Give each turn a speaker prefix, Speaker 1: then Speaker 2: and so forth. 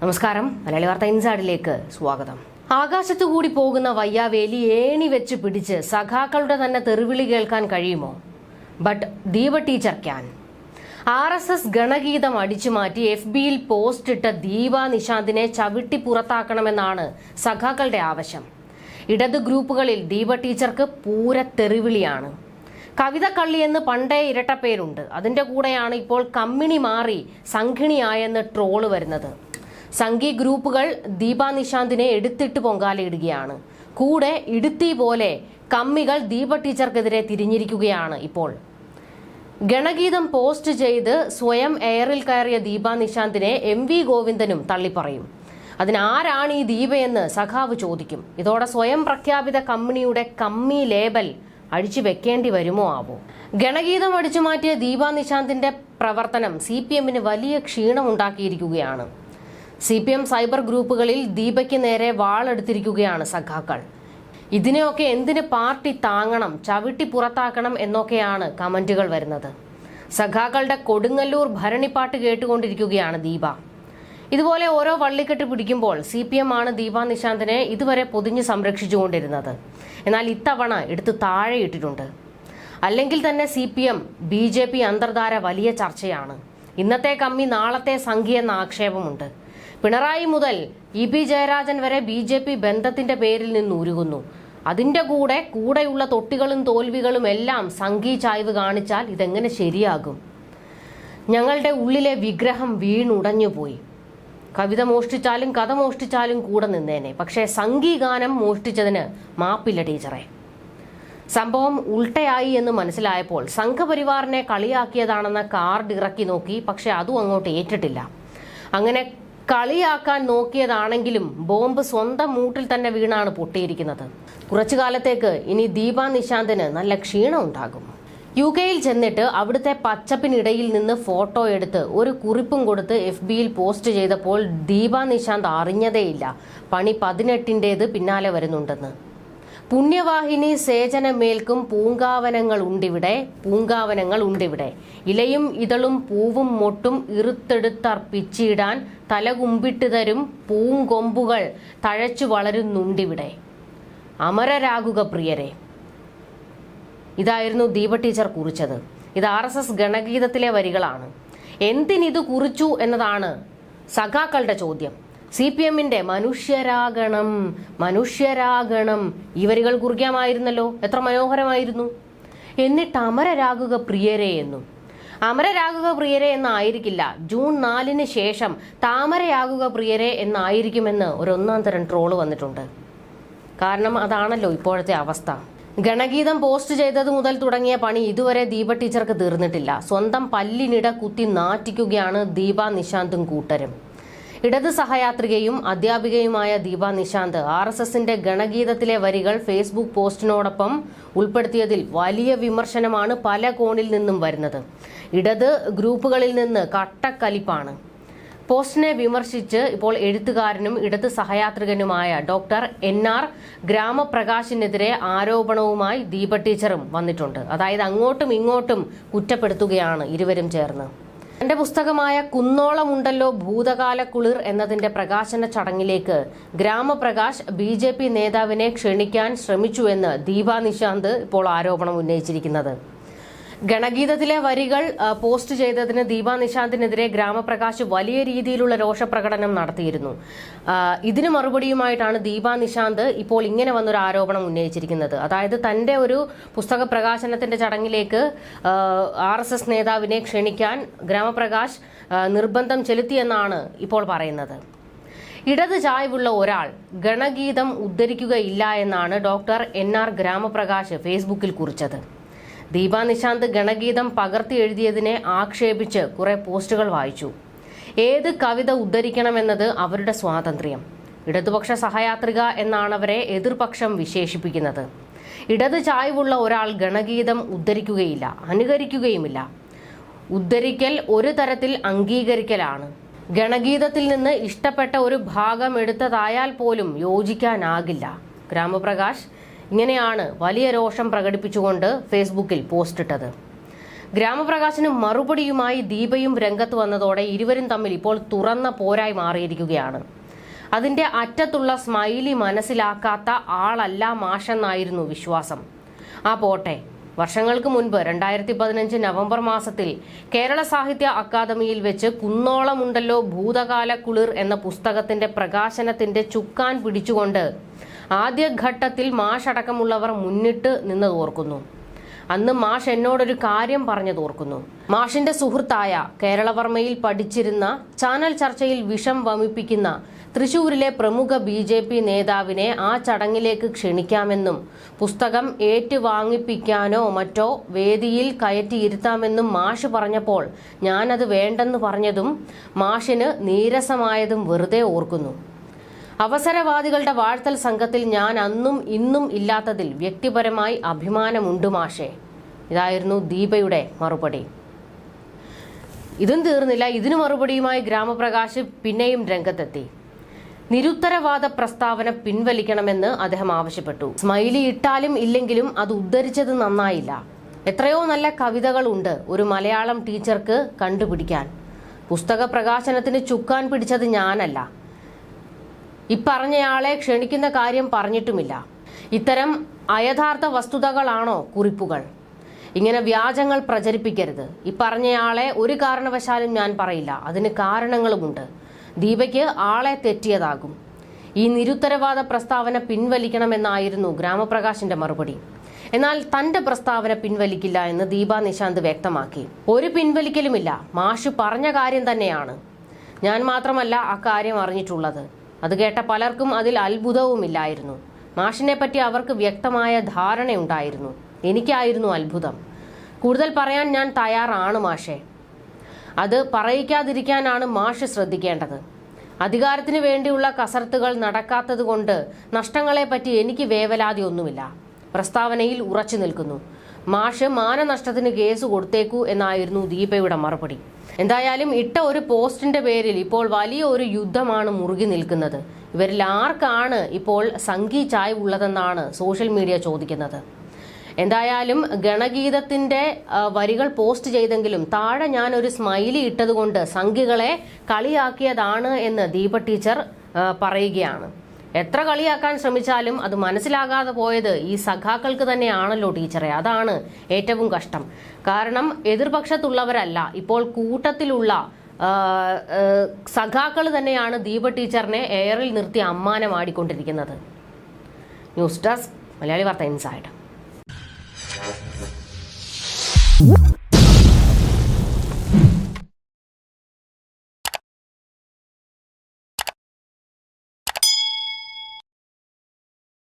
Speaker 1: നമസ്കാരം. മലയാളി വാർത്ത ഇൻസൈഡിലേക്ക് സ്വാഗതം. ആകാശത്തുകൂടി പോകുന്ന വയ്യാവേലി ഏണി വെച്ച് പിടിച്ച് സഖാക്കളുടെ തന്നെ തെറിവിളി കേൾക്കാൻ കഴിയുമോ? But Deepa teacher can R S S ഗണഗീതം അടിച്ചു മാറ്റി എഫ് ബിയിൽ പോസ്റ്റ് ഇട്ട ദീപ നിശാന്തിനെ ചവിട്ടി പുറത്താക്കണമെന്നാണ് സഖാക്കളുടെ ആവശ്യം. ഇടത് ഗ്രൂപ്പുകളിൽ ദീപ ടീച്ചർക്ക് പൂര തെറിവിളിയാണ്. കവിത കള്ളി എന്ന് പണ്ടേ ഇരട്ടപ്പേരുണ്ട് അതിന്റെ കൂടെയാണ് ഇപ്പോൾ കമ്മിണി മാറി സംഘിണിയായെന്ന് ട്രോൾ വരുന്നത്. സംഘി ഗ്രൂപ്പുകൾ ദീപാ നിശാന്തിനെ എടുത്തിട്ട് പൊങ്കാലയിടുകയാണ്. കൂടെ ഇടുത്തി പോലെ കമ്മികൾ ദീപ ടീച്ചർക്കെതിരെ തിരിഞ്ഞിരിക്കുകയാണ് ഇപ്പോൾ. ഗണഗീതം പോസ്റ്റ് ചെയ്ത് സ്വയം എയറിൽ കയറിയ ദീപ നിശാന്തിനെ എം വി ഗോവിന്ദനും തള്ളിപ്പറയും. അതിനാരാണ് ഈ ദീപയെന്ന് സഖാവ് ചോദിക്കും. ഇതോടെ സ്വയം പ്രഖ്യാപിത കമ്പനിയുടെ കമ്മി ലേബൽ അഴിച്ചു വെക്കേണ്ടി വരുമോ ആവോ? ഗണഗീതം അടിച്ചു മാറ്റിയ ദീപ നിശാന്തിന്റെ പ്രവർത്തനം സി പി എമ്മിന് വലിയ ക്ഷീണമുണ്ടാക്കിയിരിക്കുകയാണ്. സി പി എം സൈബർ ഗ്രൂപ്പുകളിൽ ദീപയ്ക്ക് നേരെ വാളെടുത്തിരിക്കുകയാണ് സഖാക്കൾ. ഇതിനെയൊക്കെ എന്തിന് പാർട്ടി താങ്ങണം ചവിട്ടി പുറത്താക്കണം എന്നൊക്കെയാണ് കമന്റുകൾ വരുന്നത്. സഖാക്കളുടെ കൊടുങ്ങല്ലൂർ ഭരണിപ്പാട്ട് കേട്ടുകൊണ്ടിരിക്കുകയാണ് ദീപ. ഇതുപോലെ ഓരോ വള്ളിക്കെട്ട് പിടിക്കുമ്പോൾ സി പി എം ആണ് ദീപ നിശാന്തിനെ ഇതുവരെ പൊതിഞ്ഞ് സംരക്ഷിച്ചുകൊണ്ടിരുന്നത്. എന്നാൽ ഇത്തവണ എടുത്ത് താഴെയിട്ടിട്ടുണ്ട്. അല്ലെങ്കിൽ തന്നെ C P M B J P അന്തർധാര വലിയ ചർച്ചയാണ്. ഇന്നത്തെ കമ്മി നാളത്തെ സംഖ്യ എന്ന ആക്ഷേപമുണ്ട്. പിണറായി മുതൽ ഇ പി ജയരാജൻ വരെ ബി ജെ പി ബന്ധത്തിന്റെ പേരിൽ നിന്ന് ഉരുകുന്നു അതിന്റെ കൂടെ കൂടെയുള്ള തൊട്ടികളും തോൽവികളും എല്ലാം സംഘീ ചായ്വ് കാണിച്ചാൽ ഇതെങ്ങനെ ശരിയാകും? ഞങ്ങളുടെ ഉള്ളിലെ വിഗ്രഹം വീണുടഞ്ഞുപോയി കവിത മോഷ്ടിച്ചാലും കഥ മോഷ്ടിച്ചാലും കൂടെ നിന്നേനെ. പക്ഷേ സംഗീഗാനം മോഷ്ടിച്ചതിന് മാപ്പില്ല ടീച്ചറെ. സംഭവം ഉൾട്ടയായി എന്ന് മനസ്സിലായപ്പോൾ സംഘപരിവാറിനെ കളിയാക്കിയതാണെന്ന കാർഡ് ഇറക്കി നോക്കി പക്ഷെ അതും അങ്ങോട്ട് ഏറ്റിട്ടില്ല. അങ്ങനെ കളിയാക്കാൻ നോക്കിയതാണെങ്കിലും ബോംബ് സ്വന്തം മൂട്ടിൽ തന്നെ വീണാണ് പൊട്ടിയിരിക്കുന്നത്. കുറച്ചു കാലത്തേക്ക് ഇനി ദീപ നിശാന്തിന് നല്ല ക്ഷീണം ഉണ്ടാകും. യു കെയിൽ ചെന്നിട്ട് അവിടുത്തെ പച്ചപ്പിനിടയിൽ നിന്ന് ഫോട്ടോ എടുത്ത് ഒരു കുറിപ്പും കൊടുത്ത് എഫ് ബിയിൽ പോസ്റ്റ് ചെയ്തപ്പോൾ ദീപ നിശാന്ത് അറിഞ്ഞതേയില്ല. പണി പതിനെട്ടിന്റേത് പിന്നാലെ വരുന്നുണ്ടെന്ന്. പുണ്യവാഹിനി സേചനമേൽക്കും പൂങ്കാവനങ്ങൾ ഉണ്ടിവിടെ പൂങ്കാവനങ്ങൾ ഉണ്ടിവിടെ. ഇലയും ഇതളും പൂവും മൊട്ടും ഇറുത്തെടുത്തർപ്പിച്ചിടാൻ തലകുമ്പിട്ട് തരും പൂങ്കൊമ്പുകൾ തഴച്ചു വളരുന്നുണ്ടിവിടെ. അമരരാകുക പ്രിയരെ. ഇതായിരുന്നു ദീപ ടീച്ചർ കുറിച്ചത്. ഇത് ആർ എസ് എസ് ഗണഗീതത്തിലെ വരികളാണ്. എന്തിനിത് കുറിച്ചു എന്നതാണ് സഖാക്കളുടെ ചോദ്യം. സി പി എമ്മിന്റെ മനുഷ്യരാകണം മനുഷ്യരാകണം. ഈ വരികൾ കുറിക്കാമായിരുന്നല്ലോ എത്ര മനോഹരമായിരുന്നു. എന്നിട്ട് അമരരാകുക പ്രിയരെ എന്നും. അമരരാകുക പ്രിയരെ എന്നായിരിക്കില്ല. ജൂൺ നാലിന് ശേഷം താമരയാകുക പ്രിയരെ എന്നായിരിക്കുമെന്ന് ഒരു ഒന്നാം തരം ട്രോൾ വന്നിട്ടുണ്ട്. കാരണം അതാണല്ലോ ഇപ്പോഴത്തെ അവസ്ഥ. ഗണഗീതം പോസ്റ്റ് ചെയ്തത് മുതൽ തുടങ്ങിയ പണി ഇതുവരെ ദീപ ടീച്ചർക്ക് തീർന്നിട്ടില്ല. സ്വന്തം പല്ലിനിട കുത്തി നാറ്റിക്കുകയാണ് ദീപ നിശാന്തും കൂട്ടരും. ഇടത് സഹയാത്രികയും അധ്യാപികയുമായ ദീപ നിശാന്ത് ആർ എസ് എസിന്റെ ഗണഗീതത്തിലെ വരികൾ ഫേസ്ബുക്ക് പോസ്റ്റിനോടൊപ്പം ഉൾപ്പെടുത്തിയതിൽ വലിയ വിമർശനമാണ് പല കോണിൽ നിന്നും വരുന്നത്. ഇടത് ഗ്രൂപ്പുകളിൽ നിന്ന് കട്ടക്കലിപ്പാണ്. പോസ്റ്റിനെ വിമർശിച്ച് ഇപ്പോൾ എഴുത്തുകാരനും ഇടത് സഹയാത്രികനുമായ ഡോക്ടർ എൻ ആർ ഗ്രാമപ്രകാശിനെതിരെ ആരോപണവുമായി ദീപ ടീച്ചറും വന്നിട്ടുണ്ട്. അതായത് അങ്ങോട്ടും ഇങ്ങോട്ടും കുറ്റപ്പെടുത്തുകയാണ് ഇരുവരും ചേർന്ന്. തന്റെ പുസ്തകമായ കുന്നോളമുണ്ടല്ലോ ഭൂതകാല കുളിർ എന്നതിന്റെ പ്രകാശന ചടങ്ങിലേക്ക് ഗ്രാമപ്രകാശ് ബി ജെ പി നേതാവിനെ ക്ഷണിക്കാൻ ശ്രമിച്ചുവെന്ന് ദീപ നിശാന്ത് ഇപ്പോൾ ആരോപണം ഉന്നയിച്ചിരിക്കുന്നത്. ഗണഗീതത്തിലെ വരികൾ പോസ്റ്റ് ചെയ്തതിന് ദീപാ നിശാന്തിനെതിരെ ഗ്രാമപ്രകാശ് വലിയ രീതിയിലുള്ള രോഷപ്രകടനം നടത്തിയിരുന്നു. ഇതിന് മറുപടിയുമായിട്ടാണ് ദീപാ നിശാന്ത് ഇപ്പോൾ ഇങ്ങനെ വന്നൊരു ആരോപണം ഉന്നയിച്ചിരിക്കുന്നത്. അതായത് തന്റെ ഒരു പുസ്തക പ്രകാശനത്തിന്റെ ചടങ്ങിലേക്ക് ആർ എസ് എസ് നേതാവിനെ ക്ഷണിക്കാൻ ഗ്രാമപ്രകാശ് നിർബന്ധം ചെലുത്തിയെന്നാണ് ഇപ്പോൾ പറയുന്നത്. ഇടത് ചായ്വുള്ള ഒരാൾ ഗണഗീതം ഉദ്ധരിക്കുകയില്ല എന്നാണ് ഡോക്ടർ എൻ ആർ ഗ്രാമപ്രകാശ് ഫേസ്ബുക്കിൽ കുറിച്ചത്. ദീപ നിശാന്ത് ഗണഗീതം പകർത്തി എഴുതിയതിനെ ആക്ഷേപിച്ച് കുറെ പോസ്റ്റുകൾ വായിച്ചു. ഏത് കവിത ഉദ്ധരിക്കണമെന്നത് അവരുടെ സ്വാതന്ത്ര്യം? ഇടതുപക്ഷ സഹയാത്രിക എന്നാണ് അവരെ എതിർപക്ഷം വിശേഷിപ്പിക്കുന്നത്. ഇടത് ചായ്വുള്ള ഒരാൾ ഗണഗീതം ഉദ്ധരിക്കുകയില്ല അനുകരിക്കുകയുമില്ല. ഉദ്ധരിക്കൽ ഒരു തരത്തിൽ അംഗീകരിക്കലാണ്. ഗണഗീതത്തിൽ നിന്ന് ഇഷ്ടപ്പെട്ട ഒരു ഭാഗം എടുത്തതായാൽ പോലും യോജിക്കാനാകില്ല. ഗ്രാമപ്രകാശ് ഇങ്ങനെയാണ് വലിയ രോഷം പ്രകടിപ്പിച്ചുകൊണ്ട് ഫേസ്ബുക്കിൽ പോസ്റ്റ് ഇട്ടത്. ഗ്രാമപ്രകാശനും മറുപടിയുമായി ദീപയും രംഗത്ത് വന്നതോടെ ഇരുവരും തമ്മിൽ ഇപ്പോൾ തുറന്ന പോരായി മാറിയിരിക്കുകയാണ്. അതിന്റെ അറ്റത്തുള്ള സ്മൈലി മനസ്സിലാക്കാത്ത ആളല്ല മാഷെന്നായിരുന്നു വിശ്വാസം. ആ പോട്ടെ വർഷങ്ങൾക്ക് മുൻപ് രണ്ടായിരത്തി പതിനഞ്ച് നവംബർ മാസത്തിൽ കേരള സാഹിത്യ അക്കാദമിയിൽ വെച്ച് കുന്നോളമുണ്ടല്ലോ ഭൂതകാല കുളിർ എന്ന പുസ്തകത്തിന്റെ പ്രകാശനത്തിന്റെ ചുക്കാൻ പിടിച്ചുകൊണ്ട് ആദ്യഘട്ടത്തിൽ മാഷടക്കമുള്ളവർ മുന്നിട്ട് നിന്നത് ഓർക്കുന്നു. അന്ന് മാഷ് എന്നോടൊരു കാര്യം പറഞ്ഞത് ഓർക്കുന്നു. മാഷിന്റെ സുഹൃത്തായ കേരളവർമ്മയിൽ പഠിച്ചിരുന്ന ചാനൽ ചർച്ചയിൽ വിഷം വമിപ്പിക്കുന്ന തൃശൂരിലെ പ്രമുഖ ബി ജെ പി നേതാവിനെ ആ ചടങ്ങിലേക്ക് ക്ഷണിക്കാമെന്നും പുസ്തകം ഏറ്റുവാങ്ങിപ്പിക്കാനോ മറ്റോ വേദിയിൽ കയറ്റിയിരുത്താമെന്നും മാഷ് പറഞ്ഞപ്പോൾ ഞാനത് വേണ്ടെന്ന് പറഞ്ഞതും മാഷിന് നീരസമായതും വെറുതെ ഓർക്കുന്നു. അവസരവാദികളുടെ വാഴ്ത്തൽ സംഘത്തിൽ ഞാൻ അന്നും ഇന്നും ഇല്ലാത്തതിൽ വ്യക്തിപരമായി അഭിമാനമുണ്ട് മാഷേ. ഇതായിരുന്നു ദീപയുടെ മറുപടി. ഇതും തീർന്നില്ല. ഇതിനു മറുപടിയുമായി ഗ്രാമപ്രകാശ് പിന്നെയും രംഗത്തെത്തി. നിരുത്തരവാദ പ്രസ്താവന പിൻവലിക്കണമെന്ന് അദ്ദേഹം ആവശ്യപ്പെട്ടു. സ്മൈലി ഇട്ടാലും ഇല്ലെങ്കിലും അത് ഉദ്ധരിച്ചത് നന്നായില്ല. എത്രയോ നല്ല കവിതകളുണ്ട് ഒരു മലയാളം ടീച്ചർക്ക് കണ്ടുപിടിക്കാൻ. പുസ്തക പ്രകാശനത്തിന് ചുക്കാൻ പിടിച്ചത് ഞാനല്ല. ഇപ്പറഞ്ഞയാളെ ക്ഷണിക്കുന്ന കാര്യം പറഞ്ഞിട്ടുമില്ല. ഇത്തരം അയഥാർത്ഥ വസ്തുതകളാണോ കുറിപ്പുകൾ? ഇങ്ങനെ വ്യാജങ്ങൾ പ്രചരിപ്പിക്കരുത്. ഇപ്പറഞ്ഞയാളെ ഒരു കാരണവശാലും ഞാൻ പറയില്ല. അതിന് കാരണങ്ങളുമുണ്ട്. ദീപയ്ക്ക് ആളെ തെറ്റിയതാകും. ഈ നിരുത്തരവാദ പ്രസ്താവന പിൻവലിക്കണമെന്നായിരുന്നു ഗ്രാമപ്രകാശിന്റെ മറുപടി. എന്നാൽ തന്റെ പ്രസ്താവന പിൻവലിക്കില്ല എന്ന് ദീപ നിശാന്ത് വ്യക്തമാക്കി. ഒരു പിൻവലിക്കലുമില്ല. മാഷ് പറഞ്ഞ കാര്യം തന്നെയാണ്. ഞാൻ മാത്രമല്ല അക്കാര്യം അറിഞ്ഞിട്ടുള്ളത്. അത് കേട്ട പലർക്കും അതിൽ അത്ഭുതവുമില്ലായിരുന്നു. മാഷിനെ പറ്റി അവർക്ക് വ്യക്തമായ ധാരണയുണ്ടായിരുന്നു. എനിക്കായിരുന്നു അത്ഭുതം. കൂടുതൽ പറയാൻ ഞാൻ തയ്യാറാണ് മാഷെ. അത് പറയിക്കാതിരിക്കാനാണ് മാഷ് ശ്രദ്ധിക്കേണ്ടത്. അധികാരത്തിന് വേണ്ടിയുള്ള കസർത്തുകൾ നടക്കാത്തതുകൊണ്ട് നഷ്ടങ്ങളെപ്പറ്റി എനിക്ക് വേവലാതി ഒന്നുമില്ല. പ്രസ്താവനയിൽ ഉറച്ചു നിൽക്കുന്നു. മാഷ് മാനനഷ്ടത്തിന് കേസ് കൊടുത്തേക്കു എന്നായിരുന്നു ദീപയുടെ മറുപടി. എന്തായാലും ഇട്ട ഒരു പോസ്റ്റിന്റെ പേരിൽ ഇപ്പോൾ വലിയ ഒരു യുദ്ധമാണ് മുറുകി നിൽക്കുന്നത്. ഇവരിൽ ആർക്കാണ് ഇപ്പോൾ സംഘി ചായ്വുള്ളതെന്നാണ് സോഷ്യൽ മീഡിയ ചോദിക്കുന്നത്. എന്തായാലും ഗണഗീതത്തിന്റെ വരികൾ പോസ്റ്റ് ചെയ്തെങ്കിലും താഴെ ഞാൻ ഒരു സ്മൈലി ഇട്ടതുകൊണ്ട് സംഘികളെ കളിയാക്കിയതാണ് എന്ന് ദീപ ടീച്ചർ പറയുകയാണ്. എത്ര കളിയാക്കാൻ ശ്രമിച്ചാലും അത് മനസ്സിലാകാതെ പോയത് ഈ സഖാക്കൾക്ക് തന്നെയാണല്ലോ ടീച്ചറെ. അതാണ് ഏറ്റവും കഷ്ടം. കാരണം എതിർപക്ഷത്തുള്ളവരല്ല ഇപ്പോൾ കൂട്ടത്തിലുള്ള സഖാക്കൾ തന്നെയാണ് ദീപ ടീച്ചറിനെ എയറിൽ നിർത്തി അമ്മാനമാടിക്കൊണ്ടിരിക്കുന്നത്. ന്യൂസ് ഡെസ്ക് മലയാളി വാർത്ത ഇൻസൈഡ്.